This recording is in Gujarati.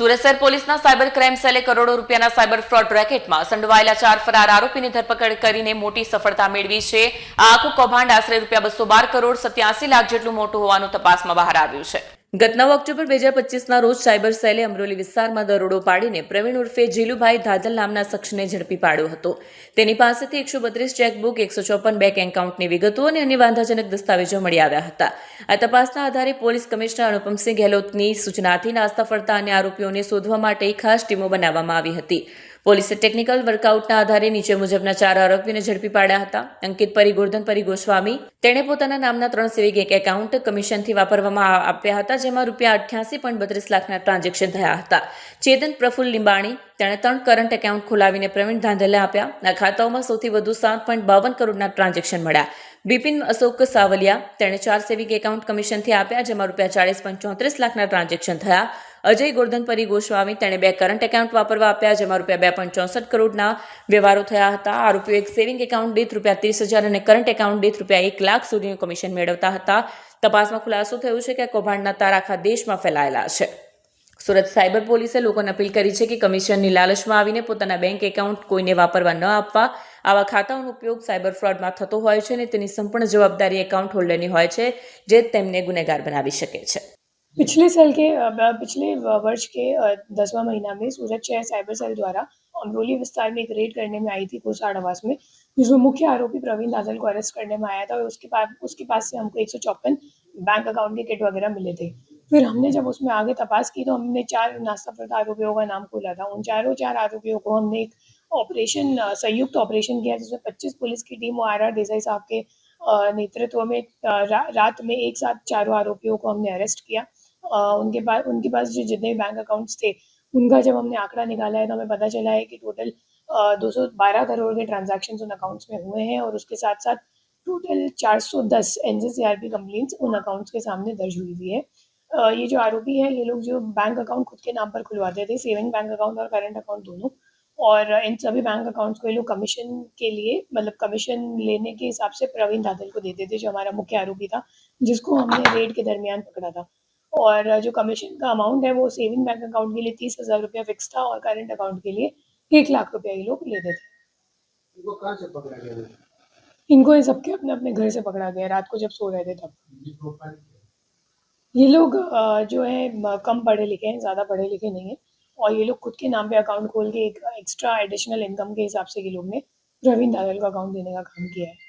સુરત શહેર પોલીસના સાયબર ક્રાઇમ સેલે કરોડો રૂપિયાના સાયબર ફ્રોડ રેકેટમાં સંડવાયેલા ચાર ફરાર આરોપીની ધરપકડ કરીને મોટી સફળતા મેળવી છે. આ આખું કૌભાંડ આશરે રૂપિયા બસો કરોડ સત્યાસી લાખ જેટલું મોટું હોવાનું તપાસમાં બહાર આવ્યું છે. ગત ઓક્ટોબર બે હજાર પચીસના રોજ સાયબર સેલે અમરોલી વિસ્તારમાં દરોડો પાડીને પ્રવીણ ઉર્ફે જીલુભાઈ ધાદલ નામના શખ્સને ઝડપી પાડ્યો હતો. તેની પાસેથી એકસો બત્રીસ ચેકબુક, એકસો ચોપન બેંક એકાઉન્ટની વિગતો અને અન્ય વાંધાજનક દસ્તાવેજો મળી આવ્યા હતા. આ તપાસના આધારે પોલીસ કમિશનર અનુપમસિંહ ગેહલોતની સૂચનાથી નાસ્તા ફરતા અને આરોપીઓને શોધવા માટે ખાસ ટીમો બનાવવામાં આવી હતી. પોલીસે ટેકનિકલ વર્કઆઉટના આધારે નીચે મુજબના ચાર આરોપીઓને ઝડપી પાડ્યા હતા. અંકિત પરી ગોરધન પરી ગોસ્વામી તેણે પોતાના નામના ત્રણ સેવિંગ એક એકાઉન્ટ કમિશનથી વાપરવામાં આપ્યા હતા, જેમાં રૂપિયા અઠ્યાસી પોઈન્ટ બત્રીસ લાખના ટ્રાન્ઝેક્શન થયા હતા. ચેતન પ્રફુલ્લ લીંબાણી, તેણે ત્રણ કરંટ એકાઉન્ટ ખોલાવીને પ્રવીણ ધાંધલે આપ્યા. આ ખાતાઓમાં સૌથી વધુ સાત પોઈન્ટ બાવન કરોડના ટ્રાન્ઝેક્શન મળ્યા. બિપિન અશોક સાવલિયા, તેણે ચાર સેવિંગ એકાઉન્ટ કમિશનથી આપ્યા, જેમાં રૂપિયા ચાળીસ પોઈન્ટ ચોત્રીસ લાખના ટ્રાન્ઝેક્શન થયા. અજય ગોરધનપરી ગોસ્વામી, તેણે બે કરંટ એકાઉન્ટ વાપરવા આપ્યા, જેમાં રૂપિયા બે પોઈન્ટ ચોસઠ કરોડના વ્યવહારો થયા હતા. આરોપીઓ એક સેવિંગ એકાઉન્ટ, દીઠ રૂપિયા ત્રીસ હજાર અને કરંટ એકાઉન્ટ, દીઠ રૂપિયા એક લાખ સુધીનું કમિશન મેળવતા હતા. તપાસમાં ખુલાસો થયો છે કે કૌભાંડના તાર આખા દેશમાં ફેલાયેલા છે. સુરત સાયબર પોલીસે લોકોને અપીલ કરી છે કે કમિશનની લાલચમાં આવીને પોતાના બેંક એકાઉન્ટ કોઈને વાપરવા ન આપવા. આવા ખાતાઓનો ઉપયોગ સાયબર ફ્રોડમાં થતો હોય છે અને તેની સંપૂર્ણ જવાબદારી એકાઉન્ટ હોલ્ડરની હોય છે, જે તેમને ગુનેગાર બનાવી શકે છે. पिछले साल के पिछले वर्ष के दसवां महीना में सूरत शहर साइबर सेल द्वारा अमरोली विस्तार में एक रेड करने में आई थी कोसाड़ आवास में जिसमें मुख्य आरोपी प्रवीण दादल को अरेस्ट करने में आया था और उसके पास उसके पास से हमको एक बैंक अकाउंट के किट वगैरह मिले थे। फिर हमने जब उसमें आगे तपास की तो हमने चार नाश्ता फरता आरोपियों का नाम खोला था। उन चारों चार आरोपियों को हमने एक ऑपरेशन संयुक्त ऑपरेशन किया जिसमें पच्चीस पुलिस की टीम और आर आर देसाई साहब के नेतृत्व में रा, रात में एक साथ चारों आरोपियों को हमने अरेस्ट किया। उनके पास उनके पास जो जितने बैंक अकाउंट्स थे, उनका जब हमने आंकड़ा निकाला है तो हमें पता चला है कि टोटल दो सौ बारह करोड़ के ट्रांजेक्शन उन अकाउंट्स में हुए हैं और उसके साथ साथ टोटल चार सौ दस N G C R P complaints उन अकाउंट्स के सामने दर्ज हुई हुई है। ये जो आरोपी है, ये लोग जो बैंक अकाउंट खुद के नाम पर खुलवाते थे सेविंग बैंक अकाउंट और करंट अकाउंट दोनों, और इन सभी बैंक अकाउंट्स को ये लोग कमीशन के लिए मतलब कमीशन लेने के हिसाब से प्रवीण दादल को देते थे, जो हमारा मुख्य आरोपी था, जिसको हमने रेड के दरमियान पकड़ा था। और जो कमीशन का अमाउंट है वो सेविंग बैंक अकाउंट के लिए तीस हज़ार रुपया फिक्स था और करंट अकाउंट के लिए एक लाख रुपया ये लोग लेते थे। इनको कहाँ से पकड़ा गया इनको ये सबके अपने अपने घर से पकड़ा गया रात को जब सो रहे थे तब। ये लोग जो है कम पढ़े लिखे हैं ज़्यादा पढ़े लिखे नहीं है और ये लोग खुद के नाम पे अकाउंट खोल के एक एक्स्ट्रा एडिशनल इनकम के हिसाब से ये लोग ने प्रवीण दादल को अकाउंट देने का काम किया है।